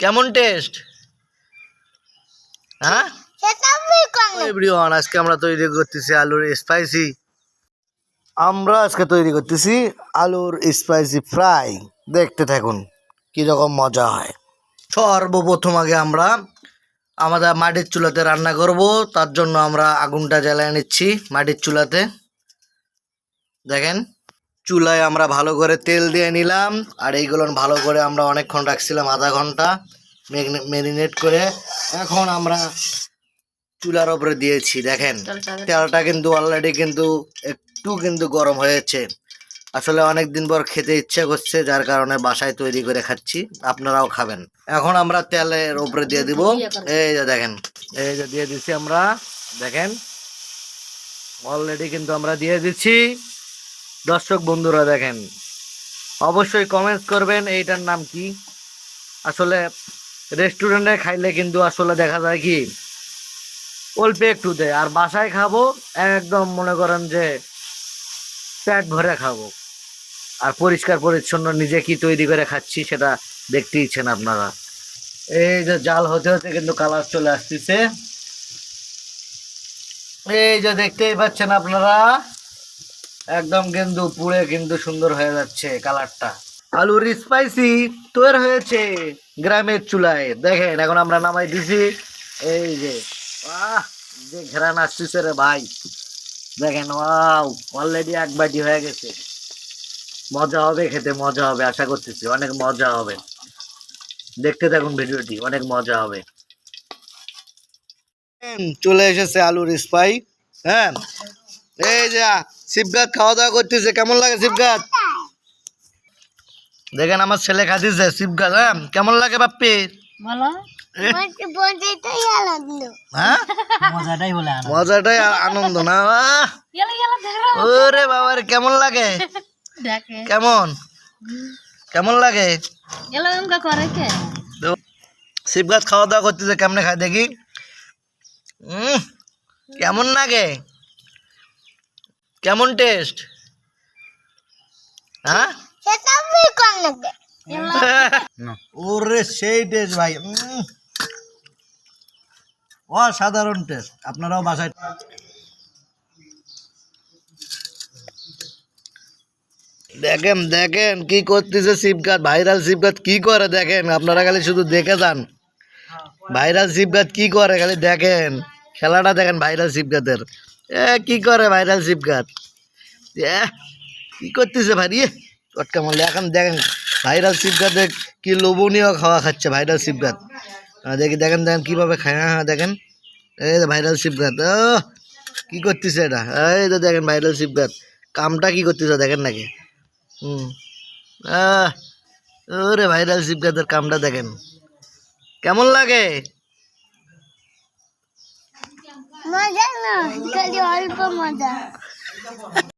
কেমন টেস্ট হ্যাঁ? এভরিওয়ান আজকে আমরা তৈরি করতেছি আলুর স্পাইসি আমরা আজকে তৈরি করতেছি আলুর স্পাইসি ফ্রাই দেখতে থাকুন কি রকম মজা হয়। সর্বপ্রথম আগে আমরা আমাদের মাটির চুলাতে রান্না করব তার জন্য আমরা আগুনটা জ্বালিয়ে নিচ্ছি মাটির চুলাতে। দেখেন। চুলায় আমরা ভালো করে তেল দিয়ে নিলাম। আর এইগুলো ভালো করে আমরা অনেকক্ষণ রাখছিলাম আধা ঘণ্টা ম্যারিনেট করে। এখন আমরা চুলার উপরে দিয়েছি দেখেন। তেলটা কিন্তু অলরেডি কিন্তু একটু কিন্তু গরম হয়েছে। আসলে অনেক দিন পর খেতে ইচ্ছে করছে যার কারণে বাসায় তৈরি করে খাচ্ছি আপনারাও খাবেন। এখন আমরা তেলের উপরে দিয়ে দিব। এই যে দেখেন এই যে দিয়ে দিচ্ছি আমরা দেখেন। অলরেডি কিন্তু আমরা দিয়ে দিচ্ছি দর্শক বন্ধুরা দেখেন, অবশ্যই কমেন্টস করবেন, এইটার নাম কি? আসলে রেস্টুরেন্টে খাইলে কিন্তু আসলে দেখা যায় কি, অল্প একটু দেয়, আর বাসায় খাব, একদম মনে করেন যে পেট ভরে খাব। আর পরিষ্কার পরিচ্ছন্ন নিজে কি তৈরি করে খাচ্ছি সেটা দেখতে ইচ্ছেন আপনারা। এই যে জাল হতে হতে কিন্তু কালার চলে আসতেছে। এই যে দেখতেই পাচ্ছেন আপনারা একদম কিন্তু পুড়ে কিন্তু সুন্দর হয়ে যাচ্ছে কালারটা। আলুর স্পাইসি তৈরি হয়েছে গ্রামের চুলায়। দেখেন, এখন আমরা নামাই দিছি। এই যে, আহ, যে ঘেরান আসতেছে রে ভাই। দেখেন, ওয়াও অলরেডি এক বাটি হয়ে গেছে। মজা হবে খেতে, মজা হবে, আশা করতেছি। অনেক মজা হবে। দেখতে থাকুন ভিডিওটি, অনেক মজা হবে। চলে এসেছে আলুর স্পাই হ্যাঁ? এই যে শিবগাত খাওয়া দাওয়া করতেছে কেমন লাগে শিবগাত দেখেন আমার ছেলে খাতিছে শিবগাত হ্যাঁ? কেমন লাগে বাপ্পি? হ্যাঁ? মজাটাই আনন্দ। না! গেলে গেলে ওরে বাবার কেমন লাগে? কেমন? কেমন লাগে? শিবগাছ খাওয়া দাওয়া করতেছে কেমনে খায় দেখি? উম, কেমন লাগে? কেমন টেস্ট? হ্যাঁ? ওরে সেই টেস্ট ভাই। অসাধারণ টেস্ট আপনারাও বাসায় দেখেন দেখেন কি করতেছে শিবগাত ভাইরাল শিবগাত কি করে দেখেন? আপনারা খালি শুধু দেখে যান। ভাইরাল শিবগাত কি করে খালি দেখেন? খেলাটা দেখেন ভাইরাল শিবগাতের এ কি করে ভাইরাল শিবগাত এ কি করতেছে ভাই? ইয়ে চটকা মারলে। এখন দেখেন ভাইরাল শিবগাতে কি লোভনীয় খাওয়া খাচ্ছে ভাইরাল শিবগাত আহ, দেখি দেখেন দেখেন কীভাবে খায়। হ্যাঁ হ্যাঁ দেখেন। এই যে ভাইরাল শিবগাত ও কি করতেছে এটা? এই তো দেখেন ভাইরাল শিবগাত কামটা কি করতেছে দেখেন নাকি? হুম। ওরে ভাইরাল শিবগাতের কামটা দেখেন। কেমন লাগে? মজা না খালি অল্প মজা